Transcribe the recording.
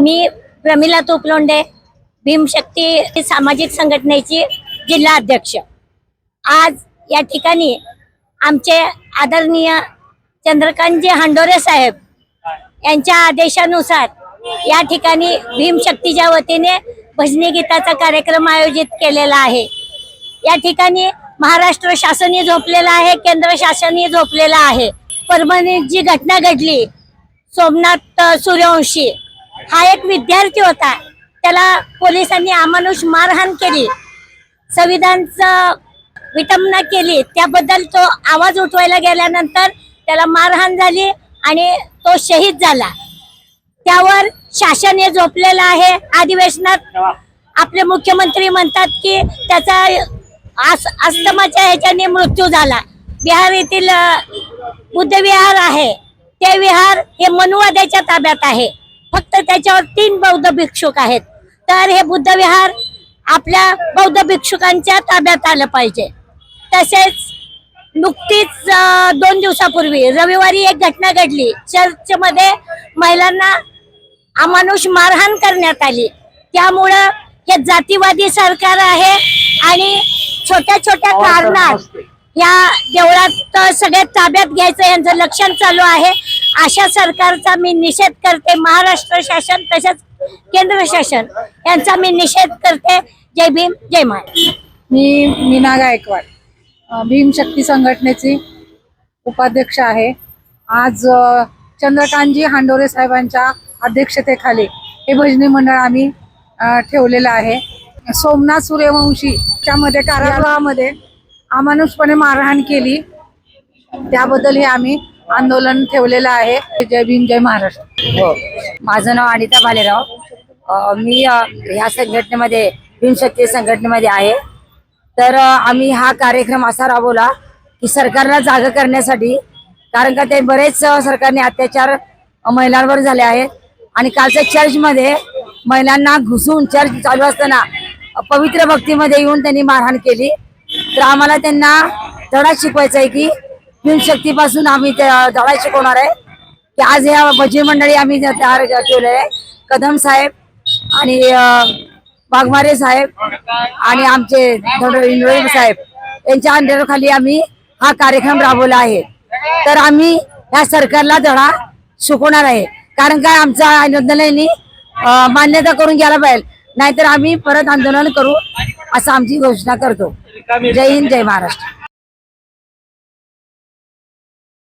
मी प्रमिला तोपलोंडे भीमशक्ती सामाजिक संघटनेची जिल्हा अध्यक्ष. आज या ठिकाणी आमचे आदरणीय चंद्रकांतजी हांडोरे साहेब यांच्या आदेशानुसार या ठिकाणी भीमशक्तीच्या वतीने भजनी गीताचा कार्यक्रम आयोजित केलेला आहे. या ठिकाणी महाराष्ट्र शासनही झोपलेलं आहे केंद्र शासनही झोपलेलं आहे. परभणीत जी घटना घडली. सोमनाथ सूर्यवंशी. हा एक विद्यार्थी होता. त्याला पोलिसांनी अमानुष मारहाण केली. संविधानचं विटंबना केली. त्याबद्दल तो आवाज उठवायला गेल्यानंतर त्याला मारहाण झाली आणि तो शहीद झाला. त्यावर शासन हे झोपलेलं आहे. अधिवेशनात आपले मुख्यमंत्री म्हणतात की त्याचा आस अस्तमाच्या ह्याच्याने मृत्यू झाला. बिहार येथील बुद्ध विहार आहे. ते विहार हे मनुवाद्याच्या ताब्यात आहे. फक्त त्याच्यावर तीन बौद्ध भिक्षुक आहेत. तर हे बुद्ध विहार आपल्या बौद्ध भिक्षुकांच्या ताब्यात आलं पाहिजे. तसेच नुकतीच दोन दिवसापूर्वी रविवारी एक घटना घडली. चर्चमध्ये महिलांना अमानुष मारहाण करण्यात आली. त्यामुळं हे जातीवादी सरकार आहे आणि छोट्या छोट्या कारणात या देवळात सगळ्यात ताब्यात घ्यायचं यांचं लक्षण चालू आहे. अशा सरकारचा मी निषेध करते. महाराष्ट्र शासन तसेच केंद्र शासन यांचा मी निषेध करते. जय भीम जय महाराज मी मीना गायकवाड भीम भीमशक्ती संघटनेची उपाध्यक्ष आहे. आज चंद्रकांतजी हांडोरे साहेबांच्या अध्यक्षतेखाली हे भजनी मंडळ आम्ही ठेवलेलं आहे. सोमनाथ सूर्यवंशीच्या मध्ये कारागृहामध्ये अमानुषपणे मारहाण केली. त्याबद्दल हे आम्ही आंदोलन ठेवलेलं आहे. जय भीम जय महाराष्ट्र. हो. माझं नाव अनिता भालेराव. मी ह्या संघटनेमध्ये भीमशक्ती संघटनेमध्ये आहे. तर आम्ही हा कार्यक्रम असा राबवला की सरकारला जागा करण्यासाठी कारण का ते बरेच सरकारने अत्याचार महिलांवर झाले आहेत. आणि कालच्या चर्चमध्ये महिलांना घुसून चर्च चालू असताना पवित्र भक्तीमध्ये येऊन त्यांनी मारहाण केली. तर आम्हाला त्यांना धडा शिकवायचा आहे की भीमशक्तीपासून आम्ही ते, धडा शिकवणार आहे. की आज या भजी मंडळी आम्ही तयार ठेवले आहे कदम साहेब आणि वाघमारे साहेब आणि आमचे इंद्रोळी साहेब यांच्या अंडरखाली आम्ही हा कार्यक्रम राबवला आहे. तर आम्ही या सरकारला धडा शिकवणार आहे. कारण काय आमचा आंदोलनाने मान्यता करून घ्यायला पाहिजे. नाहीतर आम्ही परत आंदोलन करू असं आमची घोषणा करतो. जय हिंद जय महाराष्ट्र.